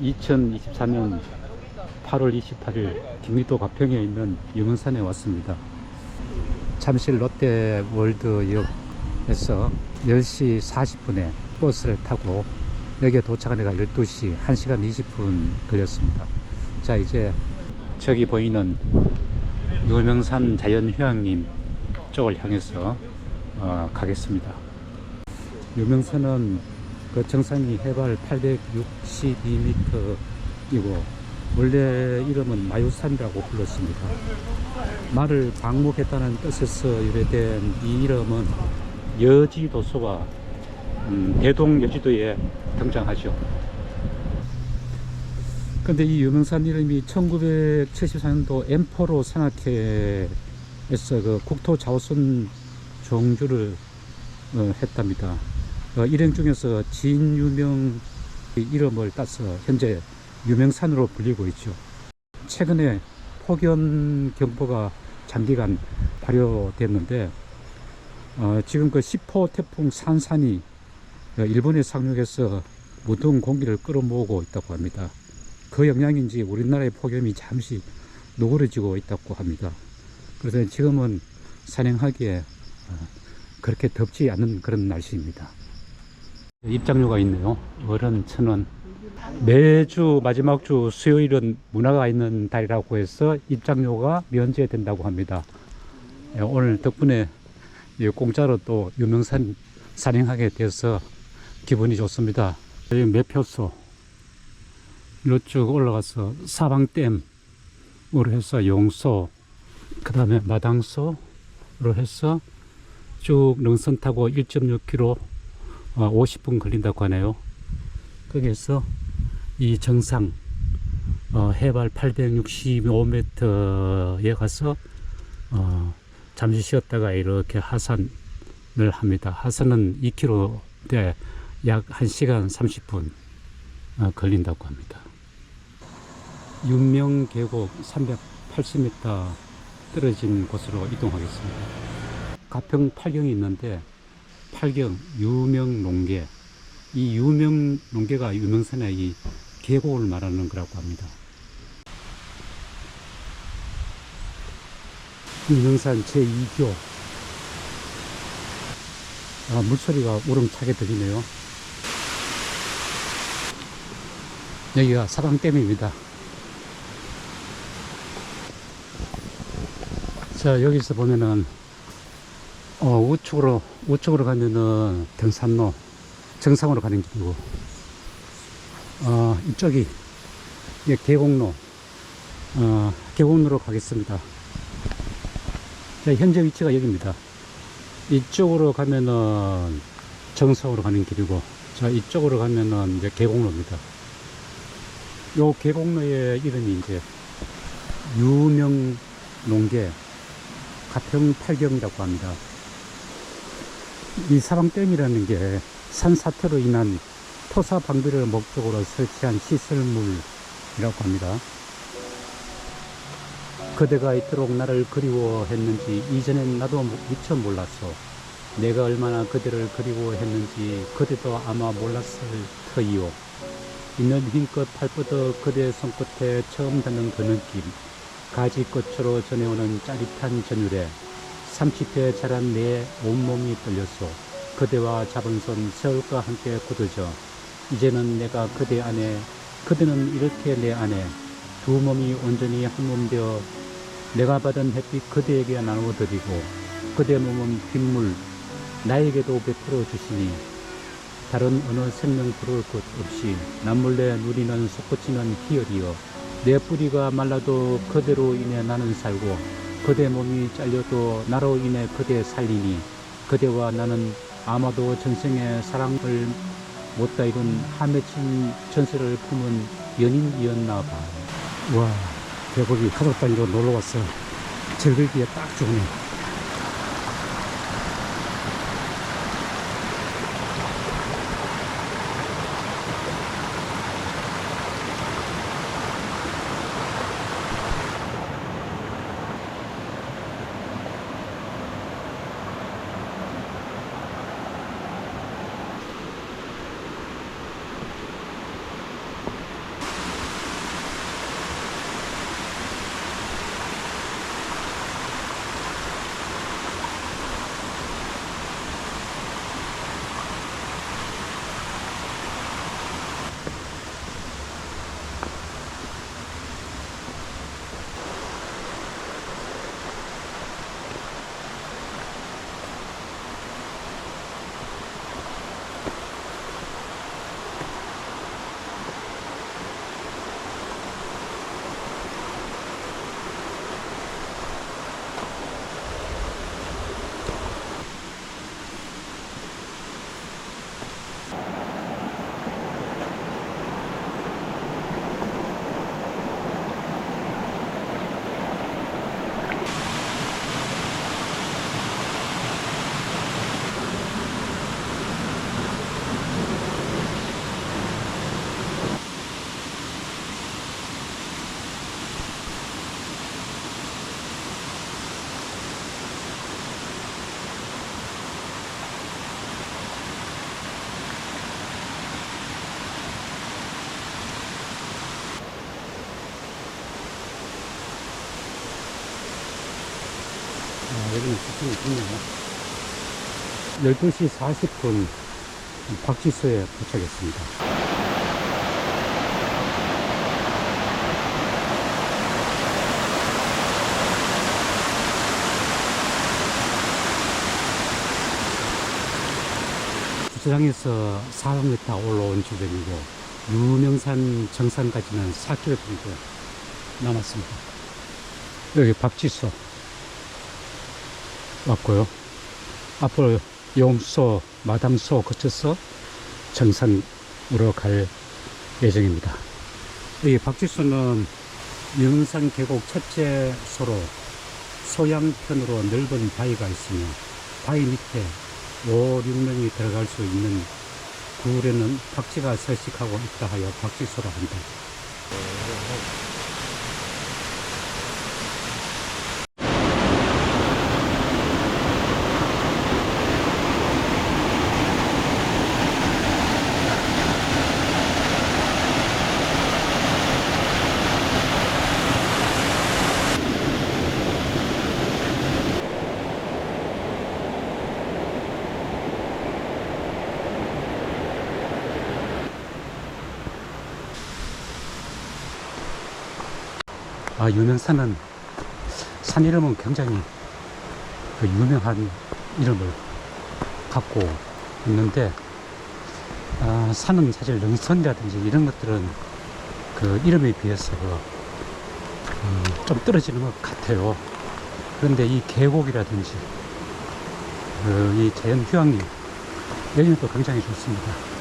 2024년 8월 28일 경기도 가평에 있는 영흥산에 왔습니다. 잠실 롯데 월드역에서 10시 40분에 버스를 타고 여기에 도착하니까 12시 1시간 20분 걸렸습니다. 자 이제 저기 보이는 유명산 자연휴양림 쪽을 향해서 어, 가겠습니다. 유명산은 그 정상이 해발 862m이고 원래 이름은 마유산이라고 불렀습니다. 말을 방목했다는 뜻에서 유래된 이 이름은 여지도서와 음, 대동 여지도에 등장하죠. 근데 이 유명산 이름이 1974년도 M4로 산악회에서 그 국토자원선 종주를 어, 했답니다. 어, 일행 중에서 진유명 이름을 따서 현재 유명산으로 불리고 있죠. 최근에 폭염 경보가 장기간 발효됐는데 어, 지금 그 10호 태풍 산산이 어, 일본에 상륙해서 무더운 공기를 끌어모으고 있다고 합니다. 그 영향인지 우리나라의 폭염이 잠시 누그러지고 있다고 합니다. 그래서 지금은 산행하기에 어, 그렇게 덥지 않은 그런 날씨입니다. 입장료가 있네요. 어른 천 원. 매주 마지막 주 수요일은 문화가 있는 달이라고 해서 입장료가 면제된다고 합니다. 예, 오늘 덕분에 이 공짜로 또 유명산 산행하게 돼서 기분이 좋습니다. 여기 매표소 이쪽 올라가서 사방댐으로 해서 용소 그 다음에 마당소로 해서 쭉 능선 타고 1.6km 어, 50분 걸린다고 하네요. 거기에서 이 정상 어, 해발 865m에 가서 어, 잠시 쉬었다가 이렇게 하산을 합니다. 하산은 2km대 약 1시간 30분 어, 걸린다고 합니다. 윤명 계곡 380m 떨어진 곳으로 이동하겠습니다. 가평 팔경이 있는데 팔경 유명 농계 이 유명 농계가 유명산의 이 계곡을 말하는 거라고 합니다. 유명산 제2교 아, 물소리가 우렁차게 들리네요. 여기가 사방댐입니다. 자 여기서 보면은 어, 우측으로 우측으로 가면은 등산로 정상으로 가는 길이고 어, 이쪽이 이게 계곡로 어, 계곡로로 가겠습니다. 자, 현재 위치가 여기입니다. 이쪽으로 가면은 정상으로 가는 길이고 자 이쪽으로 가면은 이제 계곡로입니다. 요 계곡로의 이름이 이제 유명 농계 가평 팔경이라고 합니다. 이 사방댐이라는 게 산사태로 인한 토사 방비를 목적으로 설치한 시설물이라고 합니다. 그대가 이토록 나를 그리워했는지 이전엔 나도 미처 몰랐어. 내가 얼마나 그대를 그리워했는지 그대도 아마 몰랐을 터이요. 있는 힘껏 팔뻗어 그대 손끝에 처음 닿는 그 느낌. 가지꽃으로 전해오는 짜릿한 전율에 30회 자란 내 온몸이 떨렸소. 그대와 잡은 손 세월과 함께 굳어져 이제는 내가 그대 안에 그대는 이렇게 내 안에 두 몸이 온전히 한 몸 되어 내가 받은 햇빛 그대에게 나누어 드리고 그대 몸은 빗물 나에게도 베풀어 주시니 다른 어느 생명 부러울 것 없이 남몰래 누리는 솟구치는 희열이여 내 뿌리가 말라도 그대로 인해 나는 살고 그대 몸이 잘려도 나로 인해 그대 살리니 그대와 나는 아마도 전생에 사랑을 못다 이룬 하맺힌 전세를 품은 연인이었나 봐. 와, 계곡이 가족 단위로 놀러 왔어. 즐기기에 딱 좋네. 12시 40분 박지수에 도착했습니다. 주차장에서 400m 올라온 지점이고 유명산 정상까지는 4km 정도 남았습니다. 여기 박지수 왔고요. 앞으로 용소, 마담소 거쳐서 정상으로 갈 예정입니다. 여기 박지수는 유명산 계곡 첫째 소로 소양편으로 넓은 바위가 있으며 바위 밑에 5, 6명이 들어갈 수 있는 굴에는 박쥐가 서식하고 있다 하여 박쥐소라 한다. 아, 유명산은 산 이름은 굉장히 그 유명한 이름을 갖고 있는데, 아, 산은 사실 능선이라든지 이런 것들은 그 이름에 비해서 음, 좀 떨어지는 것 같아요. 그런데 이 계곡이라든지 그 이 자연 휴양림 여기는 또 굉장히 좋습니다.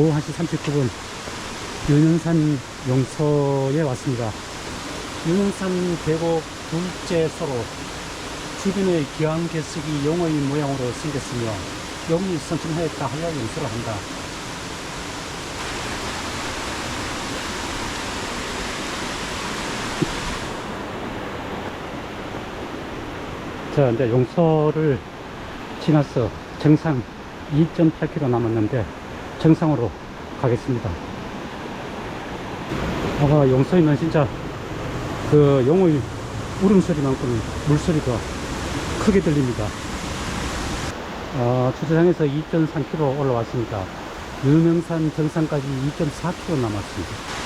오후 1시 39분 윤영산 용서에 왔습니다. 윤영산 계곡 둘째 소로 주변의 기왕개석이 용의 모양으로 생겼으며 용이 선천하였다 하여 용서를 한다. 자, 이제 용서를 지나서 정상 2.8km 남았는데 정상으로 가겠습니다. 아마 용서이면 진짜 그 용의 울음소리만큼 물소리가 크게 들립니다. 아, 주차장에서 2.3km 올라왔습니다. 유명산 정상까지 2.4km 남았습니다.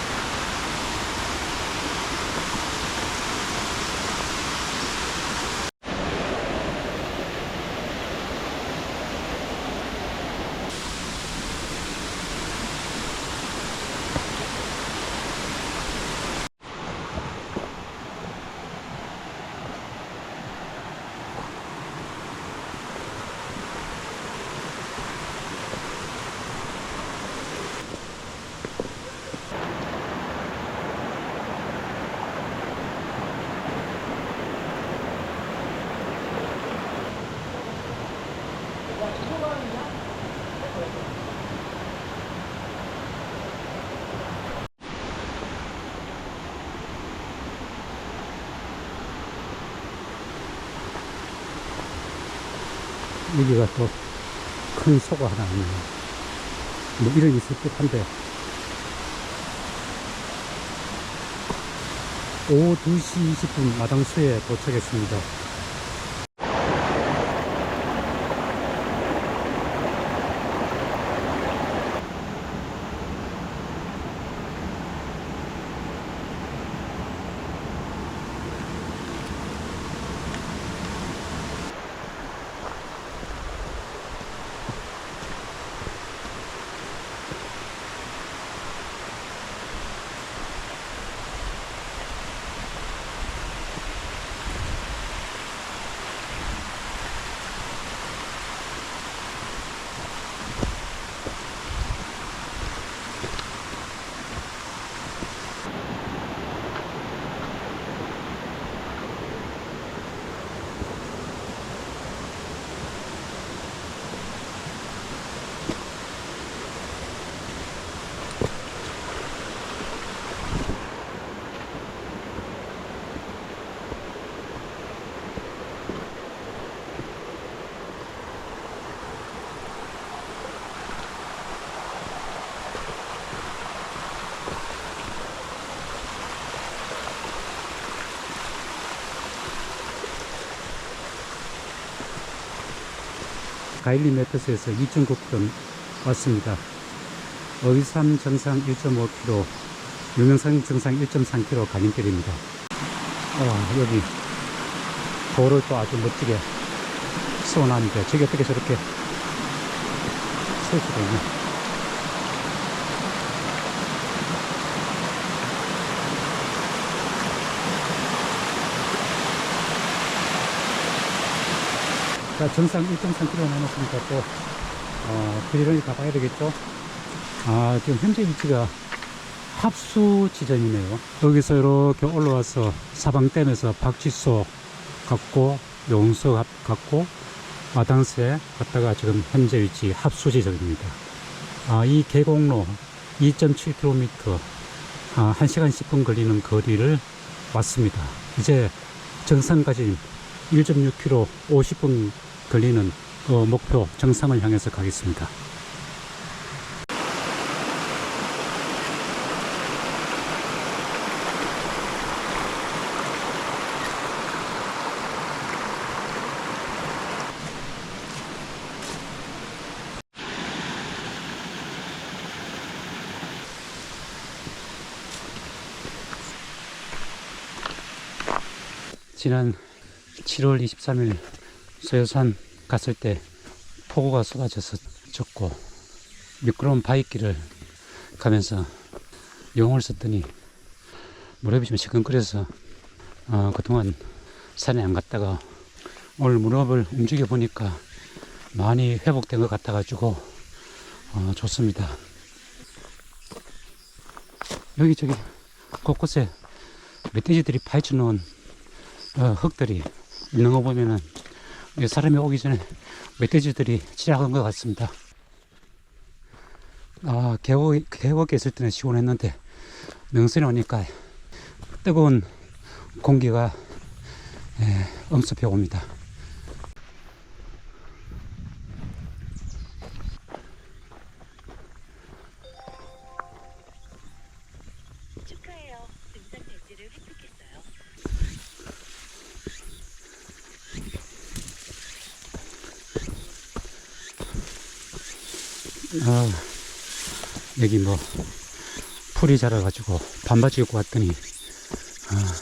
여기가 또 큰 소가 하나 있네요. 뭐 이런 있을 듯한데. 오후 2시 20분 마당수에 도착했습니다. 가일리 메터스에서 2.9km 왔습니다. 어휘산 정상 1.5km, 유명산 정상 1.3km 갈림길입니다. 어, 여기 돌을 또 아주 멋지게 세워놨는데 저기 어떻게 저렇게 설 수가 있 냐. 자, 정상 1.3km 남았으니까 또, 어, 부지런히 가봐야 되겠죠? 아, 지금 현재 위치가 합수 지점이네요. 여기서 이렇게 올라와서 사방댐에서 박지소 갔고, 용서 갔- 갔고, 마당새 갔다가 지금 현재 위치 합수 지점입니다. 아, 이 계곡로 2.7km, 아, 1시간 10분 걸리는 거리를 왔습니다. 이제 정상까지 1.6km 50분 걸리는 어, 목표 정상을 향해서 가겠습니다. 지난 7월 23일 소요산 갔을 때 폭우가 쏟아져서 졌고 미끄러운 바위길을 가면서 용을 썼더니 무릎이 좀 시큰거려서 어, 그동안 산에 안 갔다가 오늘 무릎을 움직여 보니까 많이 회복된 것 같아 가지고 어, 좋습니다. 여기저기 곳곳에 멧돼지들이 파헤쳐 놓은 어, 흙들이 있는 거 보면은 이 사람이 오기 전에 멧돼지들이 지나간 것 같습니다. 아, 계곡, 계곡에 있을 때는 시원했는데, 능선에 오니까 뜨거운 공기가 예, 엄습해 옵니다. 여기 뭐, 풀이 자라가지고 반바지 입고 왔더니, 아,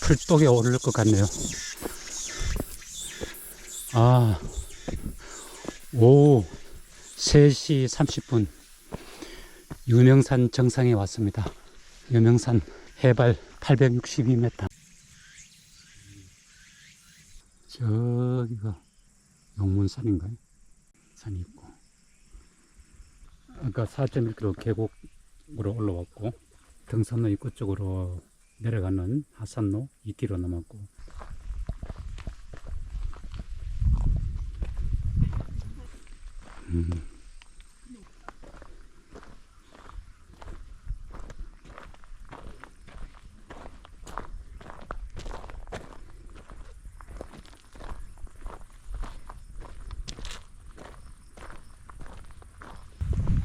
풀독에 오를 것 같네요. 아, 오후 3시 30분, 유명산 정상에 왔습니다. 유명산 해발 862m. 저기가 용문산인가요? 산이 있고. 아까 4.1km 계곡으로 올라왔고 등산로 입구 쪽으로 내려가는 하산로 2km 남았고 음.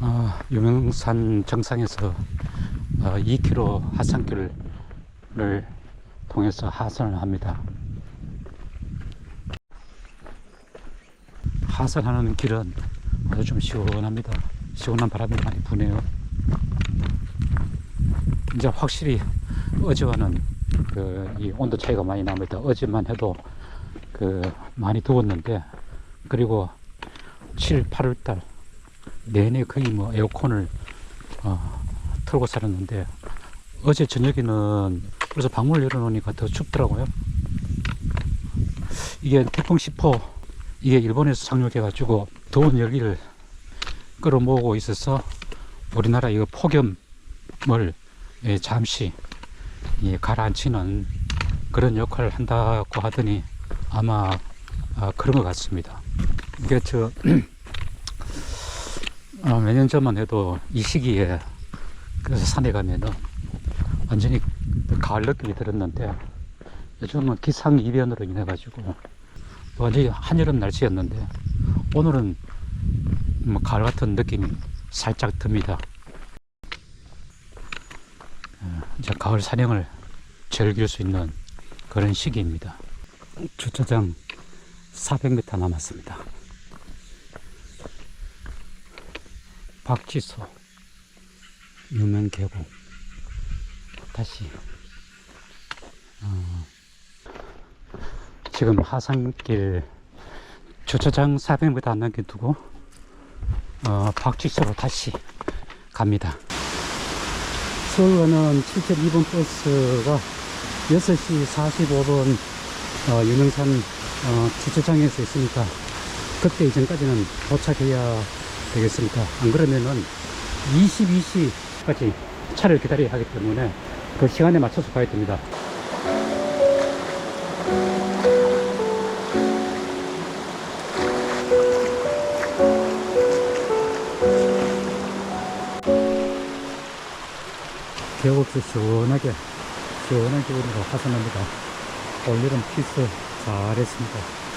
아, 유명산 정상에서 어, 2km 하산길을 통해서 하산을 합니다. 하산하는 길은 아주 좀 시원합니다. 시원한 바람이 많이 부네요. 이제 확실히 어제와는 그 이 온도 차이가 많이 납니다. 어제만 해도 그 많이 더웠는데 그리고 7, 8월 달 내내 거의 뭐 에어컨을 어, 틀고 살았는데 어제 저녁에는 그래서 방문을 열어놓으니까 더 춥더라고요. 이게 태풍 10호 이게 일본에서 상륙해가지고 더운 열기를 끌어모으고 있어서 우리나라 이거 폭염을 예, 잠시 예, 가라앉히는 그런 역할을 한다고 하더니 아마 아, 그런 것 같습니다. 이게 저 어, 몇년 전만 해도 이 시기에 그래서 산에 가면은 완전히 가을 느낌이 들었는데 요즘은 기상 이변으로 인해 가지고 완전히 한여름 날씨였는데 오늘은 뭐 가을 같은 느낌이 살짝 듭니다. 어, 이제 가을 산행을 즐길 수 있는 그런 시기입니다. 주차장 400m 남았습니다. 박지소 유명 계곡 다시 어, 지금 하산길 주차장 400m 안 남겨두고 어, 박지소로 다시 갑니다. 서울 가는 7.2번 버스가 6시 45분 어, 유명산 어, 주차장에서 있으니까 그때 이전까지는 도착해야 되겠습니다. 안 그러면은 22시까지 차를 기다려야 하기 때문에 그 시간에 맞춰서 가야 됩니다. 계곡도 시원하게 시원한 기분으로 하산합니다. 올일은 피스 잘했습니다.